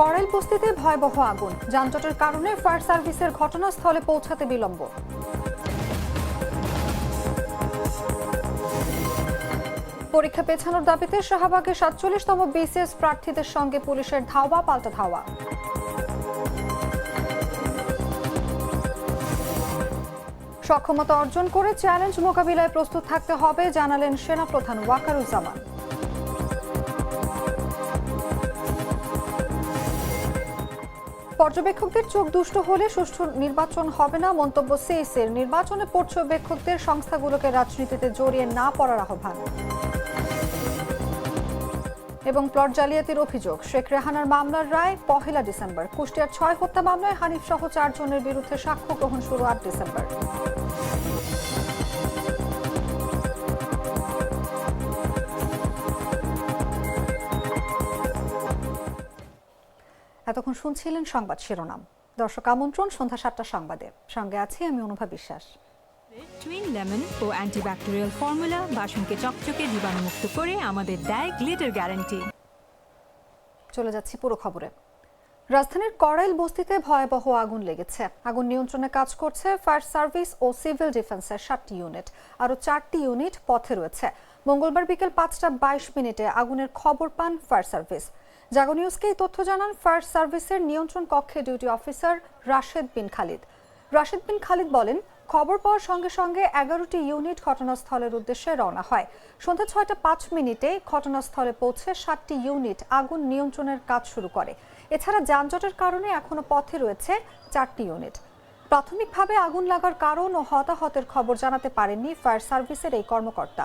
Corel বস্তিতে ভয়াবহ আগুন। যানজটের কারণে ফায়ার সার্ভিসের ঘটনাস্থলে পৌঁছাতে বিলম্ব। পরীক্ষা পেছানোর দাবিতে শাহবাগে সাতচল্লিশতম বিসিএস প্রার্থীদের সঙ্গে পুলিশের ধাওয়া, পাল্টা ধাওয়া। সক্ষমতা অর্জন করে চ্যালেঞ্জ মোকাবিলায় প্রস্তুত থাকতে হবে, জানালেন সেনাপ্রধান ওয়াকারুজ্জামান। পর্যবেক্ষকদের চোখ দুষ্ট হলে সুষ্ঠু নির্বাচন হবে না, মন্তব্য সিএসের। নির্বাচনে পর্যবেক্ষকদের সংস্থাগুলোকে রাজনীতিতে জড়িয়ে না পড়ার আহ্বান। এবং প্লট জালিয়াতির অভিযোগ, শেখ রেহানার মামলার রায় পহেলা ডিসেম্বর। কুষ্টিয়ার ছয় হত্যা মামলায় হানিফ সহ চারজনের বিরুদ্ধে সাক্ষ্য গ্রহণ শুরু আট ডিসেম্বর। এতক্ষণ শুনছিলেন সংবাদ শিরোনাম। দর্শক আমন্ত্রণ সন্ধ্যা সাতটা সংবাদে। সঙ্গে আছি আমি অনুভা বিশ্বাস। টুইন লেমন ও অ্যান্টিব্যাকটেরিয়াল ফর্মুলা বাসনকে চকচকে জীবাণুমুক্ত করে আমাদের দেয় গ্লিটার গ্যারান্টি চলে যাচ্ছি পুরো খবরে। রাজধানীর করাইল বস্তিতে ভয়াবহ আগুন লেগেছে। আগুন নিয়ন্ত্রণে কাজ করছে ফায়ার সার্ভিস ও সিভিল ডিফেন্সের সাতটি ইউনিট। আরও চারটি ইউনিট পথে রয়েছে। মঙ্গলবার বিকেল পাঁচটা বাইশ মিনিটে আগুনের খবর পান ফায়ার সার্ভিস। জাগো নিউজকে এই তথ্য জানান ফায়ার সার্ভিসের নিয়ন্ত্রণ কক্ষে ডিউটি অফিসার রাশেদ বিন খালিদ। রাশেদ বিন খালিদ বলেন, খবর পাওয়ার সঙ্গে সঙ্গে এগারোটি ইউনিট ঘটনাস্থলের উদ্দেশ্যে রওনা হয়। সন্ধ্যা ছয়টা পাঁচ মিনিটে ঘটনাস্থলে পৌঁছে সাতটি ইউনিট আগুন নিয়ন্ত্রণের কাজ শুরু করে। এছাড়া যানজটের কারণে এখনও পথে রয়েছে চারটি ইউনিট। প্রাথমিকভাবে আগুন লাগার কারণ ও হতাহতের খবর জানাতে পারেননি ফায়ার সার্ভিসের এই কর্মকর্তা।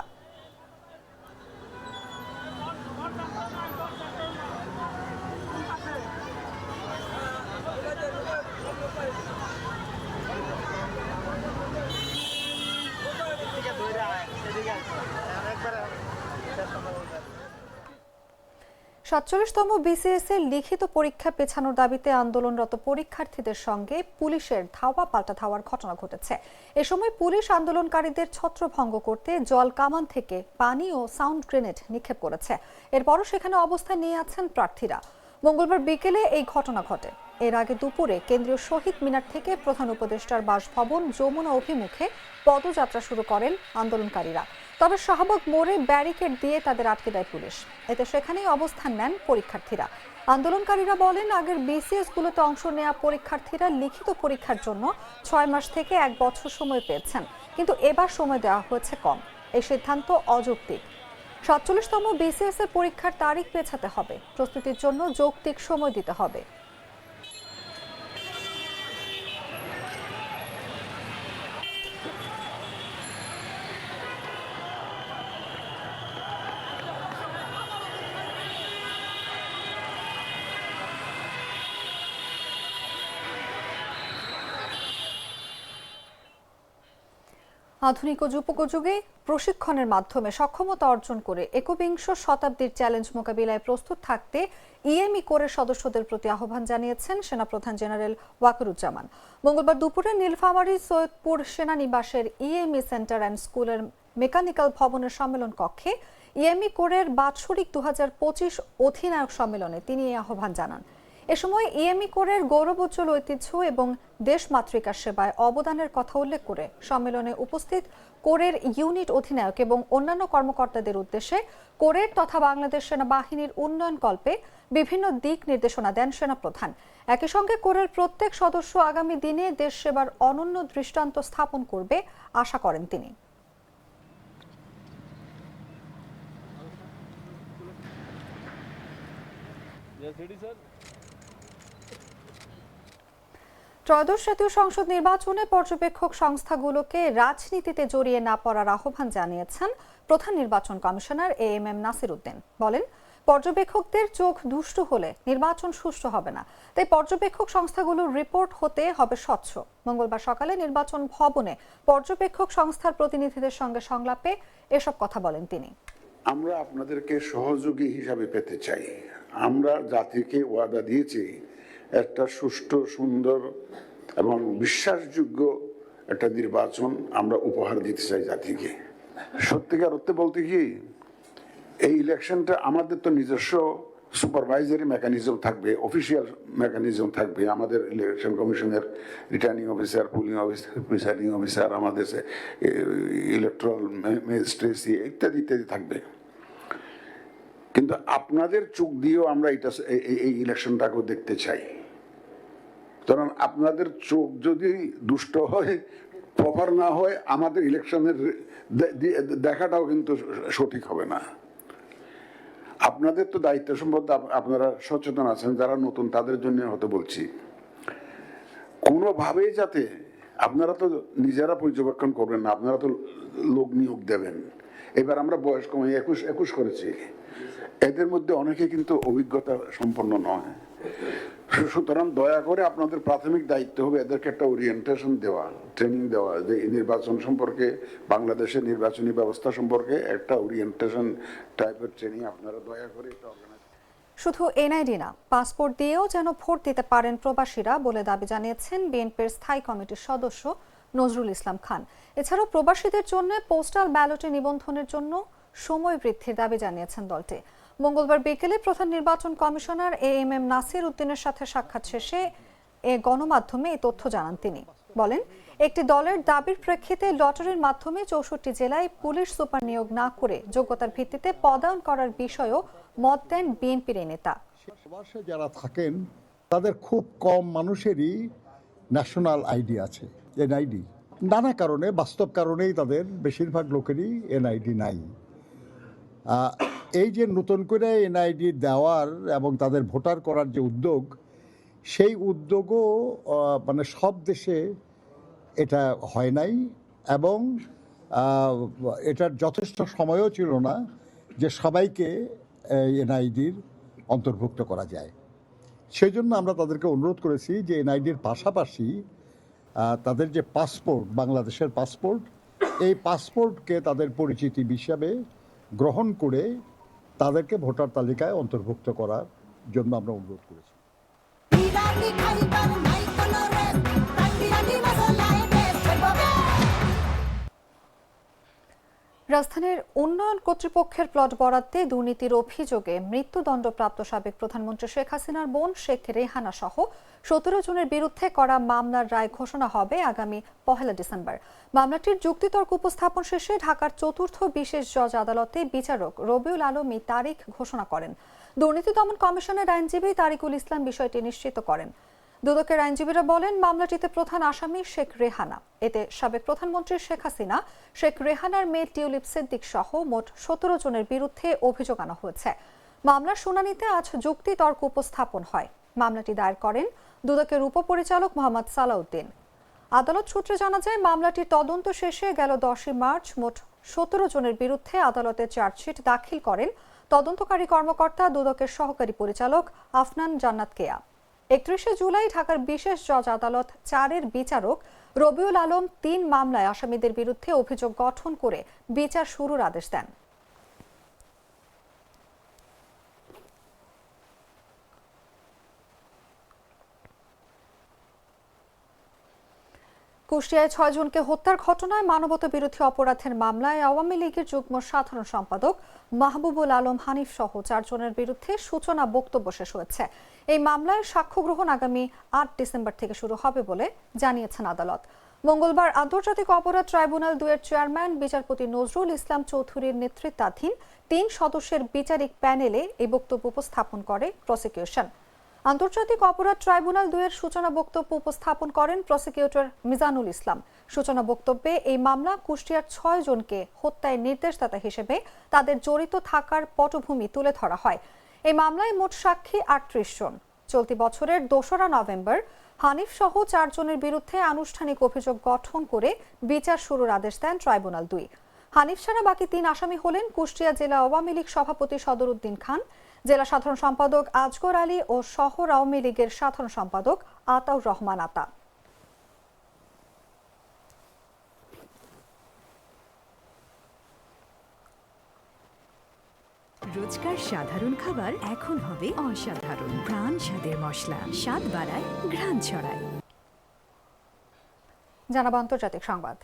সাতচল্লিশতম বিসিএস এর লিখিত পরীক্ষা পেছানোর দাবিতে আন্দোলনরত পরীক্ষার্থীদের সঙ্গে পুলিশের ধাওয়া পাল্টা ধাওয়ার ঘটনা ঘটেছে। এ সময় পুলিশ আন্দোলনকারীদের ছত্রভঙ্গ করতে জল কামান থেকে পানি ও সাউন্ড গ্রেনেড নিক্ষেপ করেছে। এরপরও সেখানে অবস্থান নিয়ে আছেন প্রার্থীরা। মঙ্গলবার বিকেলে এই ঘটনা ঘটে। এর আগে দুপুরে কেন্দ্রীয় শহীদ মিনার থেকে প্রধান উপদেষ্টার বাসভবন যমুনা অভিমুখে পদযাত্রা শুরু করেন আন্দোলনকারীরা। তবে শাহবাগ মোড়ে ব্যারিকেড দিয়ে তাদের আটকে দেয় পুলিশ। এতে সেখানেই অবস্থান নেন পরীক্ষার্থীরা। আন্দোলনকারীরা বলেন, আগের বিসিএস গুলোতে অংশ নেওয়া পরীক্ষার্থীরা লিখিত পরীক্ষার জন্য ছয় মাস থেকে এক বছর সময় পেয়েছেন, কিন্তু এবার সময় দেওয়া হয়েছে কম। এই সিদ্ধান্ত অযৌক্তিক। সাতচল্লিশতম বিসিএস এর পরীক্ষার তারিখ পেছাতে হবে। প্রস্তুতির জন্য যৌক্তিক সময় দিতে হবে। আধুনিক ও যুগোপযোগী প্রশিক্ষণের মাধ্যমে সক্ষমতা অর্জন করে একবিংশ শতাব্দীর চ্যালেঞ্জ মোকাবিলায় প্রস্তুত থাকতে ইএমই কোরের সদস্যদের প্রতি আহ্বান জানিয়েছেন সেনাপ্রধান জেনারেল ওয়াকারুজ্জামান। মঙ্গলবার দুপুরে নীলফামারী, সৈয়দপুর সেনানিবাসের ইএমই সেন্টার অ্যান্ড স্কুলের মেকানিক্যাল ভবনের সম্মেলন কক্ষে ইএমই কোরের বাৎসরিক দু হাজার পঁচিশ অধিনায়ক সম্মেলনে তিনি এই আহ্বান জানান। এ সময় ইএমই কোরের গৌরবোজ্জ্বল ঐতিহ্য এবং দেশমাতৃকার সেবায় অবদানের কথা উল্লেখ করে সম্মেলনে উপস্থিত কোরের ইউনিট অধিনায়ক এবং অন্যান্য কর্মকর্তাদের উদ্দেশ্যে কোরের তথা বাংলাদেশ সেনাবাহিনীর উন্নয়ন কল্পে বিভিন্ন দিক নির্দেশনা দেন সেনাপ্রধান। একই সঙ্গে কোরের প্রত্যেক সদস্য আগামী দিনে দেশ সেবার অনন্য দৃষ্টান্ত স্থাপন করবে আশা করেন তিনি। ত্রয়োদশ জাতীয় সংসদ নির্বাচনে পর্যবেক্ষক সংস্থাগুলোকে রাজনীতিতে জড়িয়ে না পড়ার আহ্বান জানিয়েছেন প্রধান নির্বাচন commissioner A M M Nasir Uddin. বলেন, পর্যবেক্ষকদের চোখ দুষ্ট হলে নির্বাচন সুষ্ঠু হবে না। তাই পর্যবেক্ষক সংস্থাগুলোর রিপোর্ট হতে হবে স্বচ্ছ। মঙ্গলবার সকালে নির্বাচন ভবনে পর্যবেক্ষক সংস্থার প্রতিনিধিদের সঙ্গে সংলাপে এসব কথা বলেন তিনি। আমরা আপনাদেরকে সহযোগী হিসাবে পেতে চাই। আমরা জাতিকে ওয়াদা দিয়েছি একটা সুষ্ঠু, সুন্দর এবং বিশ্বাসযোগ্য একটা নির্বাচন আমরা উপহার দিতে চাই জাতিকে। সত্যিকার অর্থে বলতে কি, এই ইলেকশনটা আমাদের তো নিজস্ব সুপারভাইজারি মেকানিজম থাকবে অফিসিয়াল মেকানিজম থাকবে। আমাদের ইলেকশন কমিশনের returning officer polling officer presiding officer আমাদের ইলেকট্রাল ম্যাজিস্ট্রেসি ইত্যাদি ইত্যাদি থাকবে। কিন্তু আপনাদের চোখ দিয়েও আমরা এটা এই- ইলেকশনটাকেও দেখতে চাই। কারণ আপনাদের চোখ যদি দুষ্ট হয়, প্রপার না হয়, আমাদের ইলেকশনের দেখাটাও কিন্তু সঠিক হবে না। আপনাদের তো দায়িত্ব সম্বন্ধে আপনারা সচেতন আছেন, যারা নতুন, তাদের জন্য হয়তো বলছি। কোনোভাবেই যাতে আপনারা তো নিজেরা পর্যবেক্ষণ করবেন না, আপনারা তো লোক নিয়োগ দেবেন। এবার আমরা বয়স কমে একুশ একুশ করেছি। এদের মধ্যে অনেকে কিন্তু অভিজ্ঞতা সম্পন্ন নয়। সুতরাং দয়া করে আপনাদের প্রাথমিক দায়িত্ব হবে এদেরকে একটা ওরিয়েন্টেশন দেওয়া ট্রেনিং দেওয়া, যে নির্বাচন সম্পর্কে, বাংলাদেশের নির্বাচনী ব্যবস্থা সম্পর্কে একটা ওরিয়েন্টেশন টাইপের ট্রেনিং আপনারা দয়া করে শুধু এনআইডি না, পাসপোর্ট দিয়েও যেন ভোট দিতে পারেন প্রবাসীরা বলে দাবি জানিয়েছেন বিএনপির স্থায়ী কমিটির সদস্য নজরুল ইসলাম খান। এছাড়াও প্রবাসীদের জন্য পোস্টাল ব্যালটে নিবন্ধনের জন্য সময় বৃদ্ধির দাবি জানিয়েছেন দলটি। মঙ্গলবার বিকেলে প্রধান নির্বাচন commissioner A M M Nasir উদ্দিনের সাথে সাক্ষাৎ শেষে এ গণমাধ্যমে এই তথ্য জানান তিনি। বলেন, একটি দলের দাবির প্রেক্ষিতে লটারির মাধ্যমে চৌষট্টি জেলায় পুলিশ সুপার নিয়োগ না করে যোগ্যতার ভিত্তিতে পদায়ন করার বিষয়েও মত দেন বিএনপির নেতা। যারা থাকেন, তাদের খুব কম মানুষেরই ন্যাশনাল আইডি আছে, এনআইডি। নানা কারণে, বাস্তব কারণেই তাদের বেশিরভাগ লোকেরই এনআইডি নাই। এই যে নতুন করে এনআইডি দেওয়ার এবং তাদের ভোটার করার যে উদ্যোগ, সেই উদ্যোগও মানে সব দেশে এটা হয় নাই এবং এটার যথেষ্ট সময়ও ছিল না যে সবাইকে এনআইডির অন্তর্ভুক্ত করা যায়। সেই জন্য আমরা তাদেরকে অনুরোধ করেছি যে এনআইডির পাশাপাশি তাদের যে পাসপোর্ট, বাংলাদেশের পাসপোর্ট, এই পাসপোর্টকে তাদের পরিচিতি হিসাবে গ্রহণ করে তাদেরকে ভোটার তালিকায় অন্তর্ভুক্ত করার জন্য আমরা অনুরোধ করেছি। রাজধানীর উন্নয়ন কর্তৃপক্ষের প্লট বরাদ্দে দুর্নীতির অভিযোগে মৃত্যুদণ্ডপ্রাপ্ত সাবেক প্রধানমন্ত্রী শেখ হাসিনার বোন শেখ রেহানা সহ সতেরো জনের বিরুদ্ধে করা মামলার রায় ঘোষণা হবে আগামী পহেলা ডিসেম্বর। মামলাটির যুক্তিতর্ক উপস্থাপন শেষে ঢাকার চতুর্থ বিশেষ জজ আদালতে বিচারক রবিউল আলম তারিখ ঘোষণা করেন। দুর্নীতি দমন কমিশনের আইনজীবী তারিকুল ইসলাম বিষয়টি নিশ্চিত করেন। দুদকের আইনজীবীরা বলেন, মামলাটিতে প্রধান আসামি শেখ রেহানা। এতে সাবেক প্রধানমন্ত্রী শেখ হাসিনা, শেখ রেহানার মেয়ে টিউলিপ সিদ্দিক সহ মোট সতেরো জনের বিরুদ্ধে অভিযোগ আনা হয়েছে। মামলার শুনানিতে আজ যুক্তি তর্ক উপস্থাপন হয়। মামলাটি দায়ের করেন দুদকের উপপরিচালক মোহাম্মদ সালাউদ্দিন। আদালত সূত্রে জানা যায়, মামলাটির তদন্ত শেষে গেল দশই মার্চ মোট সতেরো জনের বিরুদ্ধে আদালতে চার্জশিট দাখিল করেন তদন্তকারী কর্মকর্তা দুদকের সহকারী পরিচালক আফনান জান্নাত কেয়া। একত্রিশে জুলাই ঢাকার বিশেষ জজ আদালত চারের বিচারক রবিউল আলম তিন মামলায় আসামিদের বিরুদ্ধে অভিযোগ গঠন করে বিচার শুরুর আদেশ দেন। কুষ্টিয়ায় ছয়জনকে হত্যার ঘটনায় মানবতা বিরোধী অপরাধের মামলায় আওয়ামী লীগের যুগ্ম সাধারণ সম্পাদক মাহবুবুল আলম হানিফ সহ চারজনের বিরুদ্ধে সূচনা বক্তব্য শেষ হয়েছে। এই মামলায় সাক্ষ্য গ্রহণ আগামী আট ডিসেম্বর থেকে শুরু হবে বলে জানিয়েছেন আদালত। মঙ্গলবার আন্তর্জাতিক অপরাধ ট্রাইব্যুনাল দুয়ের চেয়ারম্যান বিচারপতি নজরুল ইসলাম চৌধুরীর নেতৃত্বাধীন তিন সদস্যের বিচারিক প্যানেলে এই বক্তব্য উপস্থাপন করে প্রসিকিউশন। আন্তর্জাতিক অপরাধ ট্রাইব্যুনাল দুয়ের সূচনা বক্তব্য উপস্থাপন করেন প্রসিকিউটর মিজানুল ইসলাম। সূচনা বক্তব্যে এই মামলা কুষ্টিয়ার ছয় জনকে হত্যায় নির্দেশদাতা হিসেবে তাদের জড়িত থাকার পটভূমি তুলে ধরা হয়। এই মামলায় মোট সাক্ষী আটত্রিশ জন। চলতি বছরের দোসরা নভেম্বর হানিফ সহ চারজনের বিরুদ্ধে আনুষ্ঠানিক অভিযোগ গঠন করে বিচার শুরুর আদেশ দেন ট্রাইব্যুনাল দুই। হানিফ ছাড়া বাকি তিন আসামি হলেন কুষ্টিয়া জেলা আওয়ামী লীগ সভাপতি সদরুদ্দিন খান, জেলা সাধারণ সম্পাদক আজগর আলী ও শহর আওয়ামী লীগের সাধারণ সম্পাদক আতাউর রহমান আতা। রোজকার সাধারণ খাবার এখন হবে অসাধারণ। প্রাণ স্বাদের মশলা। স্বাদ বাড়ায়, ঘ্রাণ ছড়ায়। জানাব আন্তর্জাতিক সংবাদ।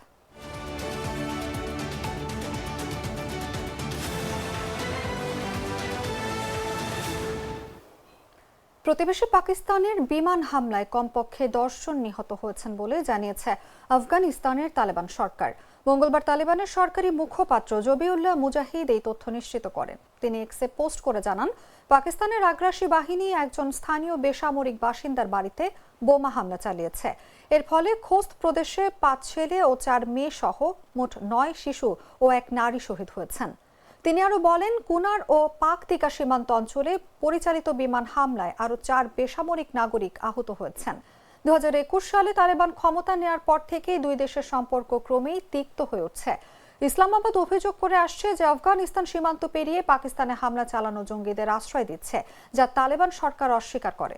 প্রতিবেশী পাকিস্তানের বিমান হামলায় কমপক্ষে দশ জন নিহত হয়েছেন বলে জানিয়েছে আফগানিস্তানের তালেবান সরকার। মঙ্গলবার তালেবানের সরকারি মুখপাত্র জবিউল্লাহ মুজাহিদ এই তথ্য নিশ্চিত করেন। তিনি এক্সে পোস্ট করে জানান, পাকিস্তানের আগ্রাসী বাহিনী একজন স্থানীয় বেসামরিক বাসিন্দার বাড়িতে বোমা হামলা চালিয়েছে। এর ফলে খোস্ত প্রদেশে পাঁচ ছেলে ও চার মেয়ে সহ মোট নয় শিশু ও এক নারী শহীদ হয়েছেন। তিনি আরও বলেন, কুনার ও পাক তিকা সীমান্ত অঞ্চলে পরিচালিত বিমান হামলায় আরও চার বেসামরিক নাগরিক আহত হয়েছেন। দু সালে তালেবান ক্ষমতা নেয়ার পর থেকেই দুই দেশের সম্পর্ক ক্রমেই তিক্ত হয়ে উঠছে। ইসলামাবাদ অভিযোগ করে আসছে যে আফগানিস্তান সীমান্ত পেরিয়ে পাকিস্তানে হামলা চালানো জঙ্গিদের আশ্রয় দিচ্ছে, যা তালেবান সরকার অস্বীকার করে।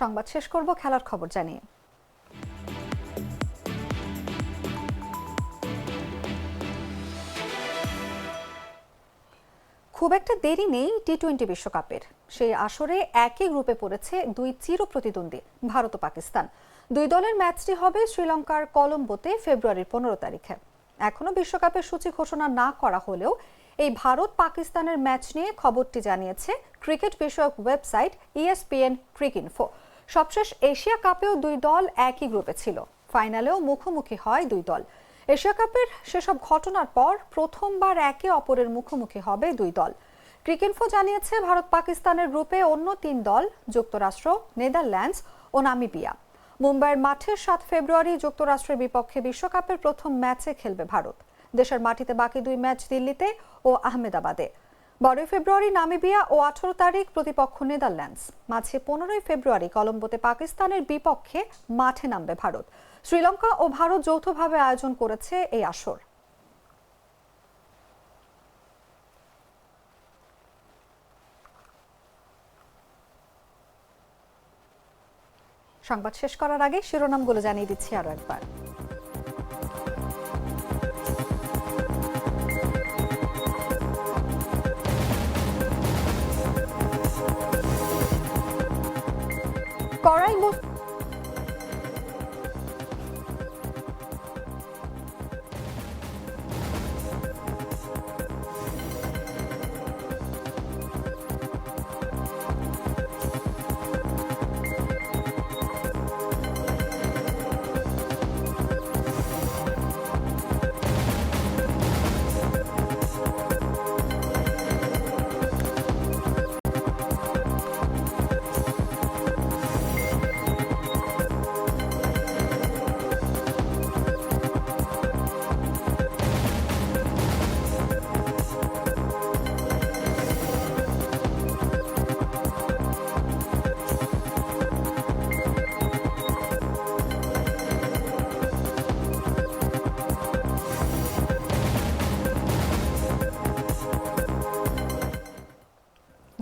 সংবাদ শেষ করব, খেলার খবর জানিয়ে। খুব একটা দেরি নেই টি টোয়েন্টি বিশ্বকাপের। সেই আসরে একই গ্রুপে পড়েছে দুই চির প্রতিদ্বন্দ্বী ভারত ও পাকিস্তান। দুই দলের ম্যাচটি হবে শ্রীলঙ্কার কলম্বোতে ফেব্রুয়ারির পনেরো তারিখে। এখনও বিশ্বকাপের সূচি ঘোষণা না করা হলেও এই ভারত পাকিস্তানের ম্যাচ নিয়ে খবরটি জানিয়েছে ক্রিকেট বিষয়ক ওয়েবসাইট ইএসপিএন ক্রিকইনফো সবশেষ এশিয়া কাপেও দুই দল একই গ্রুপে ছিল। ফাইনালেও মুখোমুখি হয় দুই দল। এশিয়া কাপের সেসব ঘটনার পর প্রথমবার একে অপরের মুখোমুখি হবে দুই দল। ক্রিকেনফো জানিয়েছে, ভারত পাকিস্তানের গ্রুপে অন্য তিন দল, যুক্তরাষ্ট্র, নেদারল্যান্ডস ও নামিবিয়া। মুম্বাইয়ের মাঠে সাত ফেব্রুয়ারি যুক্তরাষ্ট্রের বিপক্ষে বিশ্বকাপের প্রথম ম্যাচে খেলবে ভারত। দেশের মাটিতে বাকি দুই ম্যাচ দিল্লিতে ও আহমেদাবাদে। বারোই ফেব্রুয়ারি নামিবিয়া ও আঠারো তারিখ প্রতিপক্ষ নেদারল্যান্ডস। মাঝে পনেরোই ফেব্রুয়ারি কলম্বোতে পাকিস্তানের বিপক্ষে মাঠে নামবে ভারত। শ্রীলঙ্কা ও ভারত যৌথভাবে আয়োজন করেছে এই আসর। সংবাদ শেষ করার আগে শিরোনামগুলো জানিয়ে দিচ্ছি আরও একবার। কড়াই